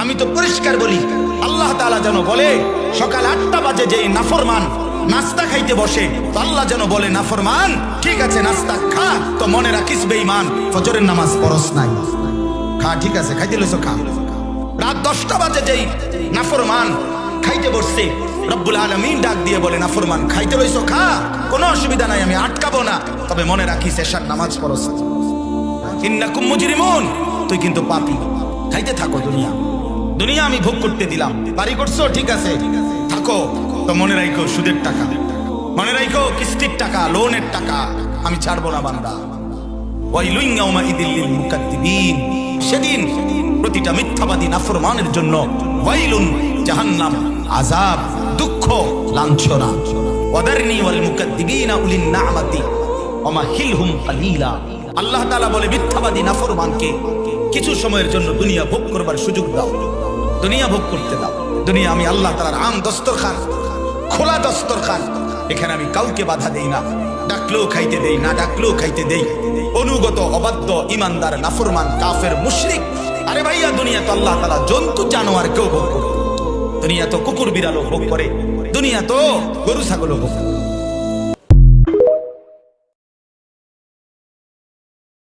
আমি তো পরিষ্কার বলি, আল্লাহ তাআলা যেন বলে, সকাল আটটা বাজে যে নাফরমান নাস্তা খাইতে বসে, আল্লাহ যেন বলে, নাফরমান, ঠিক আছে, নাস্তা খা, তো মনে রাখিস বেঈমান, ফজরের নামাজ পরস নাই। খা, ঠিক আছে, খাইতে লইছো, খা। রাত দশটা বাজে যেই নাফরমান খাইতে বসছে, রব্বুল আলমিন ডাক দিয়ে বলে, নাফরমান, খাইতে লইছো, খা, কোনো অসুবিধা নাই, আমি আটকাবো না, তবে মনে রাখিস এসার নামাজ পড়স ইন্নাকুম মুজরিমুন, তুই কিন্তু পাপি, খাইতে থাকো দুনিয়া। দুনিয়া আমি ভোগ করতে দিলাম। বাড়ি করছ? ঠিক আছে। থাকো। তো মনে রাখো সুদের টাকা। মনে রাখো কিস্তির টাকা, লোনের টাকা। আমি ছাড়বো না বান্দা। সেদিন প্রতিটা মিথ্যাবাদী নাফরমানের জন্য ওয়াইলুন জাহান্নাম, আযাব, দুঃখ, লাঞ্ছনা। ওয়াদারনি ওয়াল মুকাদ্দিবিনা উলিন কালিলা আল্লাহ তাআলা বলে, মিথ্যাবাদী নাফরমানকে কিছু সময়ের জন্য দুনিয়া ভোগ করবার সুযোগ দাও। দুনিয়া ভোগ করতে দাও। দুনিয়া আমি আল্লাহ তাআলার আম দস্তরখান, খোলা দস্তর দস্তরখান। এখানে আমি কাউকে বাধা দেই না, ডাকলেও খাইতে দেই না, ডাকলেও খাইতে দেই। অনুগত, অবাধ্য, ইমানদার, নাফরমান, কাফের, মুশরিক, আরে ভাইয়া, দুনিয়া তো আল্লাহ তালা জন্তু, জানোয়ার কেউ ভোগ করে দুনিয়া তো কুকুর, বিড়ালও ভোগ করে। দুনিয়া তো গরু, ছাগলও ভোগ করে